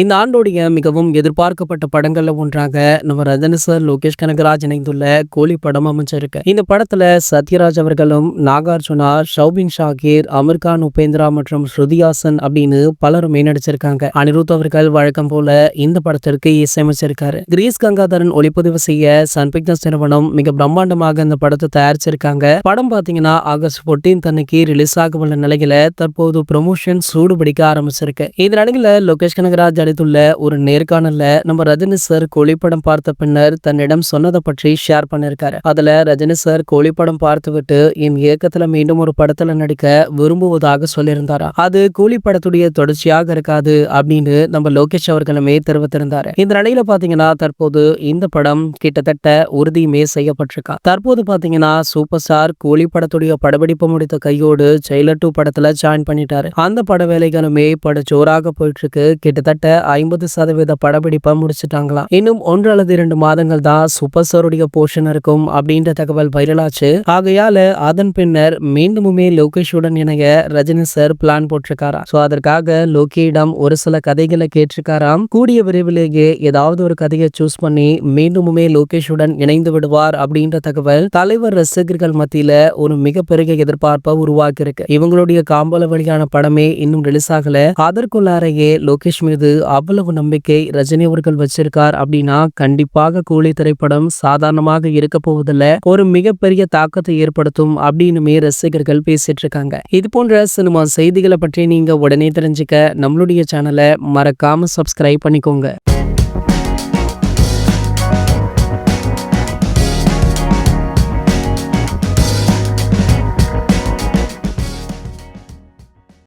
இந்த ஆண்டோடைய மிகவும் எதிர்பார்க்கப்பட்ட படங்கள்ல ஒன்றாக நம்ம ரஜினி சார் லோகேஷ் கனகராஜ் இணைந்துள்ள கோலி படம் அமைச்சிருக்கு இந்த படத்துல சத்யராஜ் அவர்களும் நாகார்ஜுனா ஷௌபின் ஷாகீர் அமீர் கான் உபேந்திரா மற்றும் ஸ்ருதிஹாசன் அப்படின்னு பலரும் நடிச்சிருக்காங்க அனிருத் அவர்கள் வழக்கம் போல இந்த படத்திற்கு இசையமைச்சிருக்காரு. கிரீஸ் கங்காதரன் ஒளிப்பதிவு செய்ய சன் பிக்னஸ் நிறுவனம் மிக பிரம்மாண்டமாக இந்த படத்தை தயாரிச்சிருக்காங்க. படம் பாத்தீங்கன்னா ஆகஸ்ட் 14 அன்னைக்கு ரிலீஸ் ஆக உள்ள நிலையில தற்போது ப்ரொமோஷன் சூடுபிடிக்க ஆரம்பிச்சிருக்கு. இந்த நிலையில லோகேஷ் கனகராஜ் அளித்துள்ள ஒரு நேர்காணல்ல நம்ம ரஜினி சார் கோழிப்படம் பார்த்த பின்னர் தன்னிடம் சொன்னதை பற்றி ஷேர் பண்ணிருக்காரு. அதுல ரஜினி சார் கோழிப்படம் பார்த்துவிட்டு என் இயக்கத்துல மீண்டும் ஒரு படத்துல நடிக்க விரும்புவதாக சொல்லியிருந்தாரா. அது கூலி படத்துடைய தொடர்ச்சியாக இருக்காது அப்படின்னு நம்ம லோகேஷ் அவர்களுமே தெரிவித்திருந்தாரு. இந்த நிலையில பாத்தீங்கன்னா தற்போது இந்த படம் கிட்டத்தட்ட உறுதியுமே செய்யப்பட்டிருக்கா. தற்போது பாத்தீங்கன்னா சூப்பர் ஸ்டார் கூலி படத்துடைய படப்பிடிப்பு முடித்த கையோடு ஜெயிலர் டூ படத்துல ஜாயின் பண்ணிட்டாரு. அந்த பட வேலைகளுமே பட ஜோராக போயிட்டு இருக்கு. கிட்டத்தட்ட ஐம்பது சதவீத படப்பிடிப்பை முடிச்சிட்டாங்களாம். இன்னும் ஒன்று அல்லது இரண்டு மாதங்கள் தான் சூப்பர் ஸ்டாருடைய போர்ஷன் இருக்கும் அப்படின்ற தகவல் வைரலாச்சு ஆகையால அதன் பின்னர் மீண்டுமுமே லோகேஷுடன் இணைய ரஜினி சார் பிளான் போட்டிருக்காராம். சோ அதற்காக லோகியிடம் ஒரு சில கதைகளை கேட்டிருக்காராம். கூடிய விரைவிலேயே ஏதாவது ஒரு கதையை சூஸ் பண்ணி மீண்டுமுமே லோகேஷுடன் இணைந்து விடுவார் அப்படின்ற தகவல் தலைவர் ரசிகர்கள் மத்தியில ஒரு மிகப்பெரிய எதிர்பார்ப்பை உருவாக்கி இருக்கு இவங்களுடைய காம்பல வழியான படமே இன்னும் ரிலீஸ் ஆகல. அதற்குள்ளாரையே லோகேஷ் மீது அவ்வளவு நம்பிக்கை ரஜினி அவர்கள் வச்சிருக்கார் அப்படின்னா கண்டிப்பாக கூலி திரைப்படம் சாதாரணமாக இருக்க போவதில்ல. ஒரு மிகப்பெரிய தாக்கத்தை ஏற்படுத்தும் அப்படின்னுமே ரசிகர்கள் பேசிட்டு இருக்காங்க இது போன்ற சினிமா செய்திகளை பற்றி நீங்க உடனே தெரிஞ்சுக்க நம்மளுடைய சேனலை மறக்காம சப்ஸ்கிரைப் பண்ணிக்கோங்க.